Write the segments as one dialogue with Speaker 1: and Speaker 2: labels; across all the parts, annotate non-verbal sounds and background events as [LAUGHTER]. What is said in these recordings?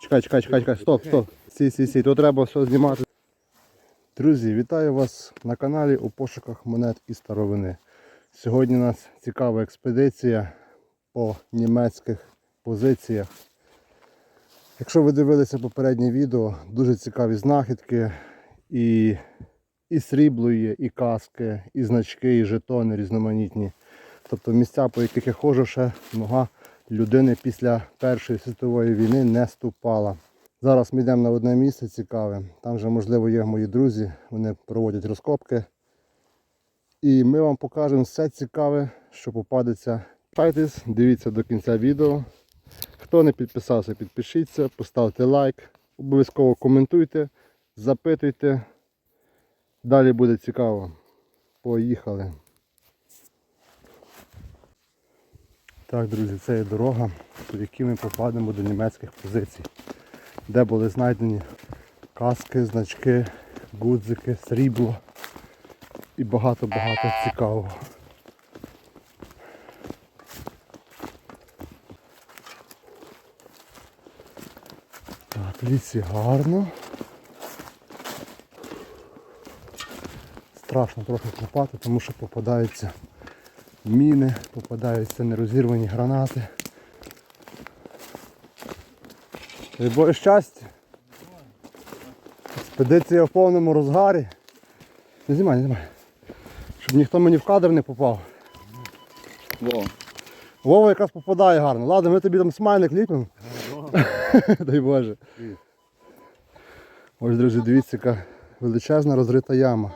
Speaker 1: Чекай, чекай, чекай, чекай, стоп, стоп. Сі, сі, сі, тут треба все знімати. Друзі, вітаю вас на каналі у пошуках монет і старовини. Сьогодні у нас цікава експедиція по німецьких позиціях. Якщо ви дивилися попереднє відео, дуже цікаві знахідки і, і срібло є, і каски, і значки, і жетони різноманітні. Тобто місця, по яких я ходжу, ще нога людини після Першої світової війни не ступала. Зараз ми йдемо на одне місце цікаве. Там вже, можливо, є мої друзі, вони проводять розкопки. І ми вам покажемо все цікаве, що попадеться. Пайтесь, дивіться до кінця відео. Хто не підписався, підпишіться, поставте лайк, обов'язково коментуйте, запитуйте. Далі буде цікаво. Поїхали. Так, друзі, це є дорога, по якій ми попадемо до німецьких позицій, де були знайдені каски, значки, гудзики, срібло і багато-багато цікавого. Так, в лісі гарно. Страшно трохи копати, тому що попадаються міни, попадаються нерозірвані гранати. Боже щастя. Експедиція в повному розгарі. Не знімай, не знімай. Щоб ніхто мені в кадр не попав.
Speaker 2: Во.
Speaker 1: Вова якраз попадає гарно. Ладно, ми тобі там смайлик ліпимо. [LAUGHS] Дай Боже. Ось, друзі, дивіться, яка величезна розрита яма.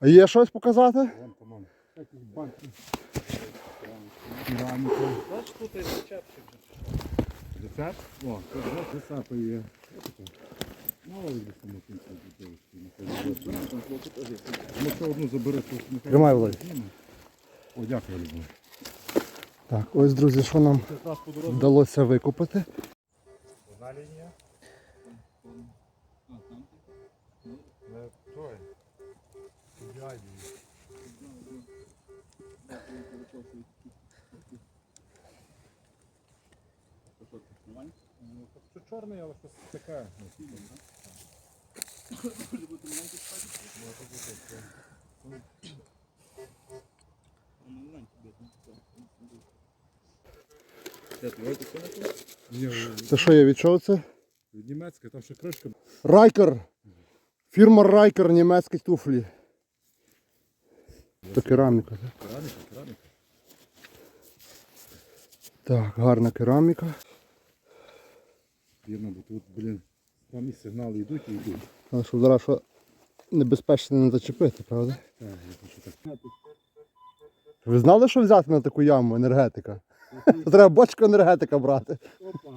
Speaker 1: А є щось показати?
Speaker 2: Бач, тут і рецептик. Рецепт? О, тут вот рецепти є. Мало там на кінці дітей. Ну що одну забери.
Speaker 1: Тримай, Володь.
Speaker 2: О, дякую, Любов.
Speaker 1: Так, ось, друзі, що нам вдалося викопати.
Speaker 2: Одна лінія. Не той. Ідеальний. Ну, чорний, але щось ну, Ні,
Speaker 1: Це що я відчув це?
Speaker 2: Німецька, там ще кришка.
Speaker 1: Райкер. Фірма Райкер німецькі туфлі. Це кераміка.
Speaker 2: Кераміка, кераміка.
Speaker 1: Так, гарна кераміка.
Speaker 2: Вірно, бо тут, блін, там і сигнали йдуть і йдуть.
Speaker 1: Але щоб зараз що небезпечно не зачепити, правда?
Speaker 2: Так, я хочу так.
Speaker 1: Ви знали, що взяти на таку яму енергетика? [LAUGHS] Треба бочку енергетика брати.
Speaker 2: Опа.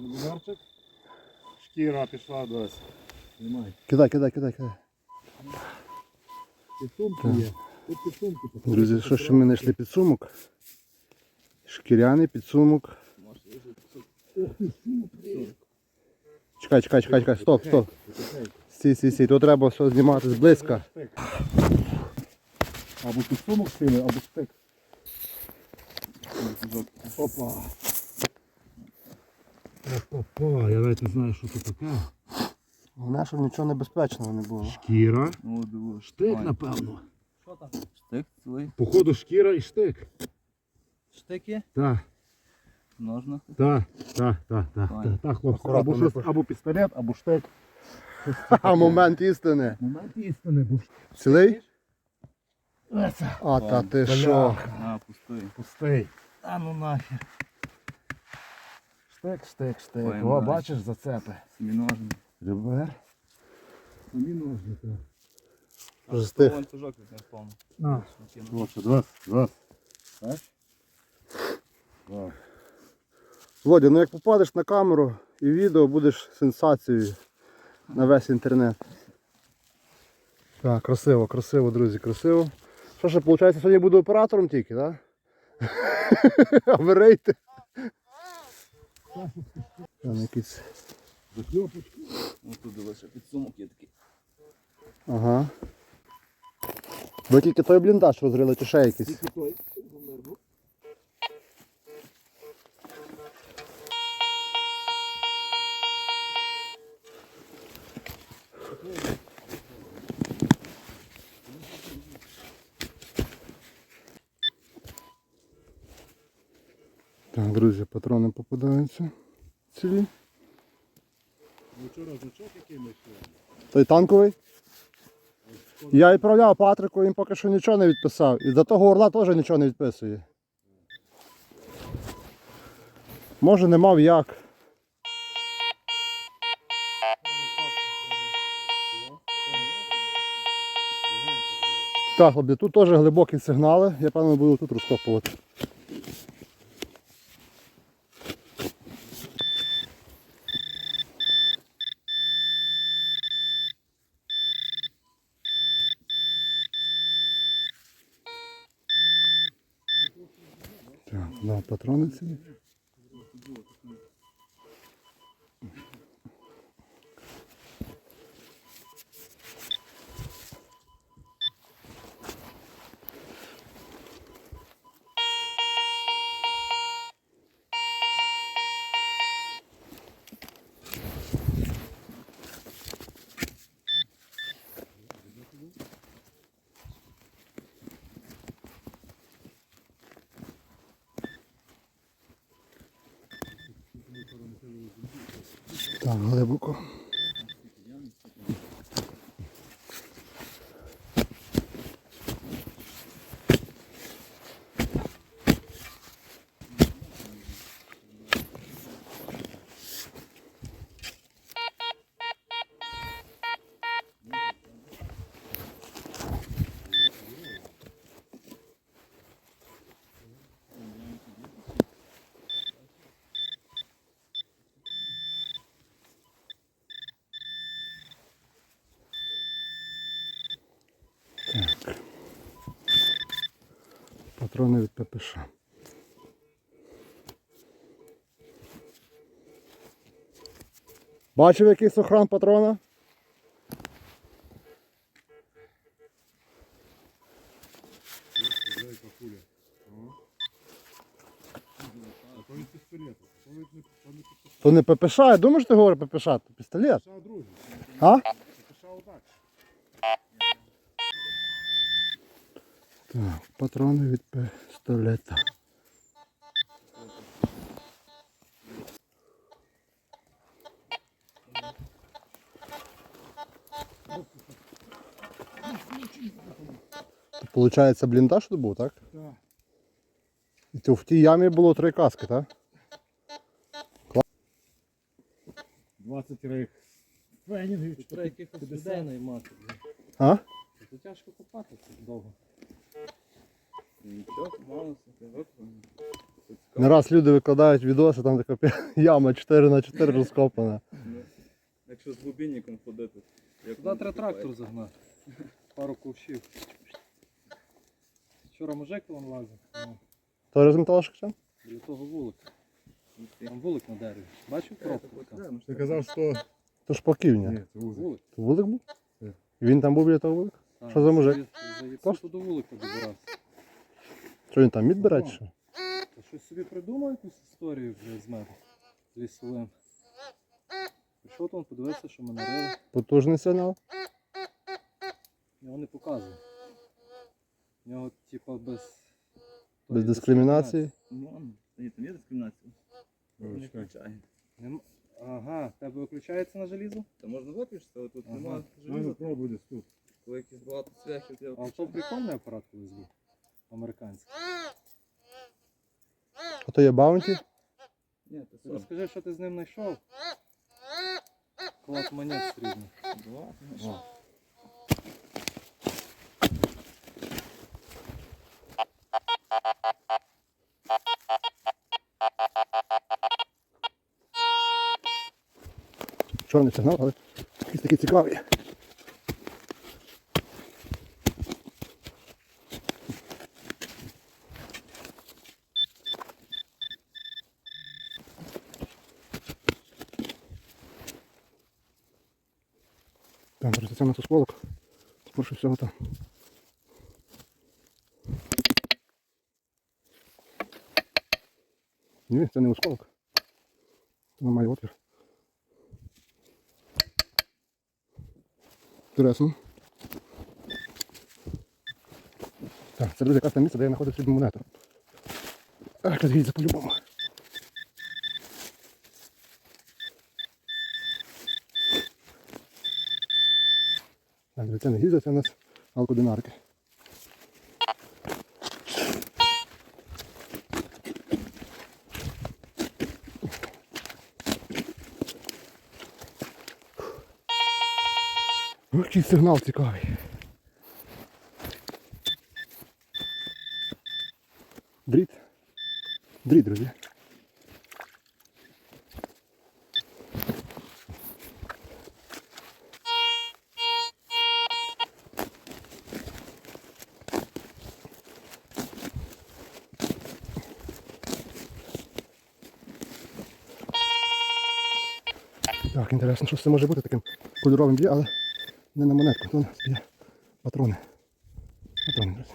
Speaker 2: Марчик. Шкіра пішла десь. Знімай.
Speaker 1: Кидай, кидай, кидай, кидай.
Speaker 2: І сумки є. Тут і сумки.
Speaker 1: Друзі, що ще ми знайшли підсумок? Шкіряний підсумок. Чекай, чекай, чекай, чекай, стоп, стоп. Сі, сі, сі, тут треба все знімати зблизька.
Speaker 2: Або підсумок сили, або стик. Опа. Опа, я навіть не знаю, що це таке.
Speaker 1: Головне, щоб нічого небезпечного не було.
Speaker 2: Шкіра.
Speaker 3: Ну.
Speaker 2: Штик,
Speaker 3: Ой,
Speaker 2: напевно.
Speaker 3: Штик твій.
Speaker 2: Походу шкіра і штик.
Speaker 3: Штики,
Speaker 2: Так,
Speaker 3: ножна.
Speaker 2: так, так, так, так.
Speaker 3: Файно.
Speaker 2: Так, хлопці.
Speaker 1: Акуратно,
Speaker 2: Або,
Speaker 1: не
Speaker 2: щось, або пістолет, або штик.
Speaker 1: Ха, момент істини.
Speaker 2: Момент істини був.
Speaker 1: Цілий? А, та ти що?
Speaker 3: На, пустой.
Speaker 2: Пустий.
Speaker 3: А ну нахер.
Speaker 2: Штик, штик, штик. О,
Speaker 3: бачиш.
Speaker 2: бачиш, зацепи.
Speaker 3: Семіножний.
Speaker 2: Ребер. Самі ножники.
Speaker 1: Вже стих.
Speaker 3: Ланцюжок від не впав.
Speaker 2: На. Хлопці, два, два. Так?
Speaker 1: Володя, ну як попадеш на камеру і відео, будеш сенсацією на весь інтернет. Так, красиво, красиво, друзі, красиво. Що ж, виходить, сьогодні буду оператором тільки, так? [LAUGHS] А ви рейте. Там якісь.
Speaker 2: Закльопочку.
Speaker 3: Ну тут дивися, підсумок є такий.
Speaker 1: Ага. Ви тільки той бліндаж розрили, чи ще якийсь?
Speaker 2: Тільки той.
Speaker 1: Друзі, патрони попадаються. Цілі.
Speaker 2: Вчора значок який ми.
Speaker 1: Той танковий. Я відправляв Патрику, він поки що нічого не відписав. І за того орла теж нічого не відписує. Може не мав як. Так, хлопці, тут теж глибокі сигнали. Я певно буду тут розкопувати. Так, да, патрони ці. Глибоко. Патрони від ППШ. Бачив якийсь охран патрона?
Speaker 2: То не
Speaker 1: ППШ, я думаю, що ти говориш ППШ, то пістолет. А? Так, патрони від пістолета. Получається бліндаж тут був, так?
Speaker 2: Так.
Speaker 1: І то в тій ямі було три каски, так?
Speaker 2: 20 рейх. Фенінгів.
Speaker 3: Тут треба якихось людей наймати.
Speaker 1: А?
Speaker 3: Це тяжко копати це довго. Нічого, мало собі виконано.
Speaker 1: Не раз люди викладають відоси, там така [LAUGHS] яма 4 на 4 розкопана.
Speaker 3: Якщо з глибинником ходити. як
Speaker 4: Туди треба трактор загнати. Пару ковшів. Вчора мужик вон лазив. Ну,
Speaker 1: То з металошкачем?
Speaker 4: біля того вулика. Там вулик на дереві. Бачив пробку? там?
Speaker 2: Ти казав, що...
Speaker 1: То ж поківня.
Speaker 2: Ні, це.
Speaker 4: Вулик.
Speaker 1: То вулик був? Він там був біля того вулика? Що за мужик? Просто?
Speaker 4: до вулика добирався.
Speaker 1: Що він там відбирає чи що?
Speaker 4: Та щось собі придумав якусь історію вже з мене лісовим. Прийшов там, подивився, що ми нарили.
Speaker 1: Потужний сигнал.
Speaker 4: Його не показує. В нього, типа, без.
Speaker 1: Без дискримінації.
Speaker 3: Ну, ні, там є дискримінація. Не включає.
Speaker 4: Нем- Ага, в тебе виключається на желізо?
Speaker 3: Та можна виключити, але тут
Speaker 4: Ага.
Speaker 3: немає
Speaker 2: Ну,
Speaker 3: желіза.
Speaker 2: пробуй десь тут.
Speaker 3: Коли якісь багато цвяхів, я
Speaker 4: А то
Speaker 3: включаю.
Speaker 4: прикольний апарат колись був. Американський.
Speaker 1: А то є баунті?
Speaker 3: Ні, то
Speaker 4: Ти. Розкажи, що ти з ним знайшов. Клас монет.
Speaker 3: Два.
Speaker 2: О.
Speaker 1: Чорний сигнал, але якийсь такий цікавий. Там, друзі, це у нас осколок. Скорше всього там. Ні, це не осколок. Це має отвір. Інтересно. Так, це буде якраз те місце, де я знаходив срібну монету. Ах, дивіться по-любому. Це не гільза, це у нас алкодинарки. Який сигнал цікавий. Дріт. Дріт, друзі. Інтересно, що це може бути таким кольоровим б'є, але не на монетку, то у б'є патрони. Патрони, друзі.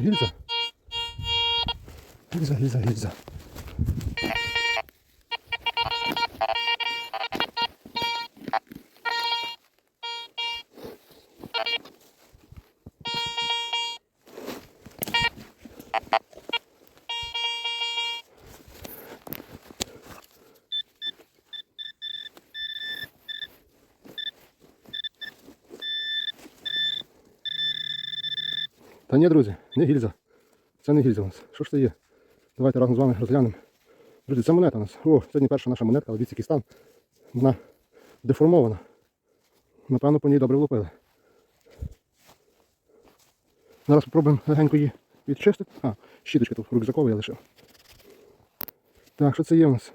Speaker 1: Гільза. Гільза, гільза, гільза. Та ні, друзі, не гільза. Це не гільза у нас. Що ж це є? Давайте разом з вами розглянемо. Друзі, це монета у нас. О, сьогодні перша наша монетка, але який стан. Вона деформована. Напевно, по ній добре влупили. Зараз спробуємо легенько її відчистити. А, щіточка тут рюкзаковий я лишив. Так, що це є у нас?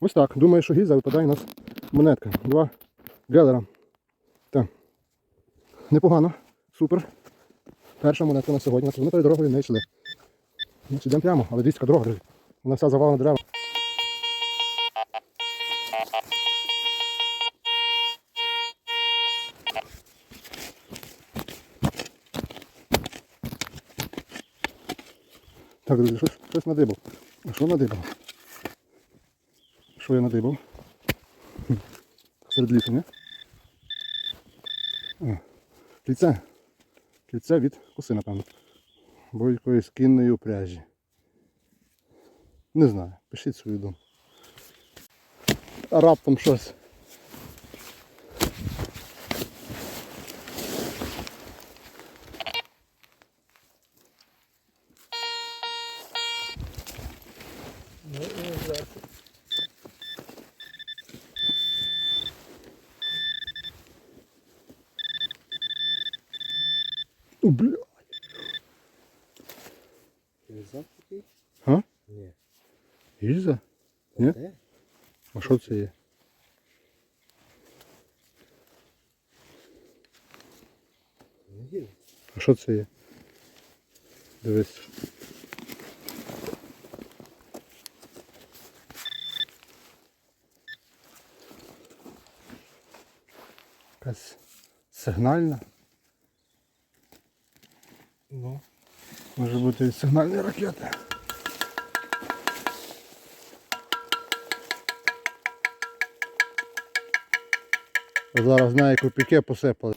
Speaker 1: Ось так. Думаю, що гільза випадає у нас монетка. Два гелера. Так. Непогано. Супер. Перша монетка на сьогодні. Ми перед дорогою не йшли. Значить, йдемо прямо, але яка дорога, друзі. Вона вся завалена дерева. Так, друзі, щось, щось надибав. А що надибав? Що я надибав? Серед лісу? О, кільце. Кільце від коси, напевно. Бо якоїсь кінної упряжі. Не знаю, пишіть свою думку. Раптом щось. О, бля.
Speaker 4: Гільза такий?
Speaker 1: А?
Speaker 4: Ні.
Speaker 1: Гільза? Ні? А що це є?
Speaker 4: Не гільза.
Speaker 1: А що це є? Дивись. Якась сигнальна.
Speaker 4: Ну.
Speaker 1: Може бути сигнальні ракети. Зараз знає копійки посипали.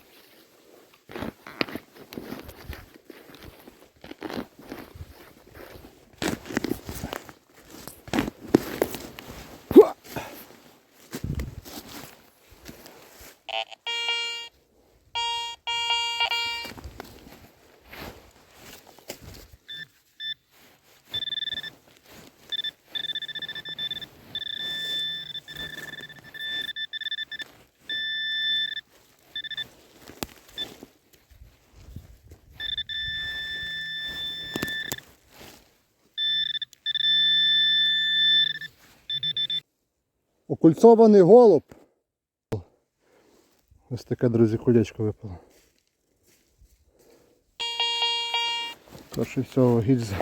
Speaker 1: Ха! Голуб. Ось таке, друзі, колечко випало. Перше всього гільза.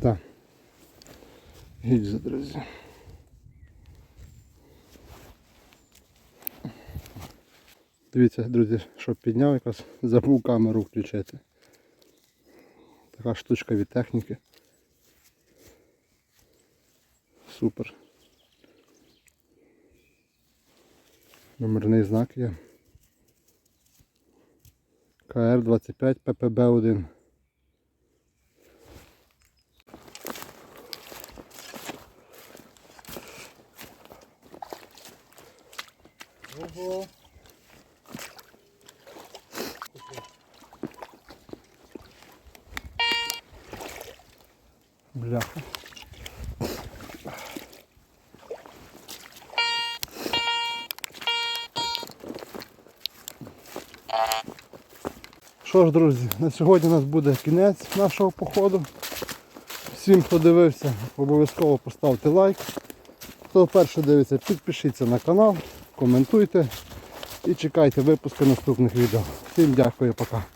Speaker 1: Так. Гільза, друзі. Дивіться, друзі, щоб підняв якраз забув камеру включити. Така штучка від техніки. Супер. Номерний знак є. КР-25 ППБ-1.
Speaker 4: Ого.
Speaker 1: Бляха. Що ж, друзі, на сьогодні у нас буде кінець нашого походу. Всім, хто дивився, обов'язково поставте лайк. Хто вперше дивиться, підпишіться на канал, коментуйте і чекайте випуски наступних відео. Всім дякую, пока.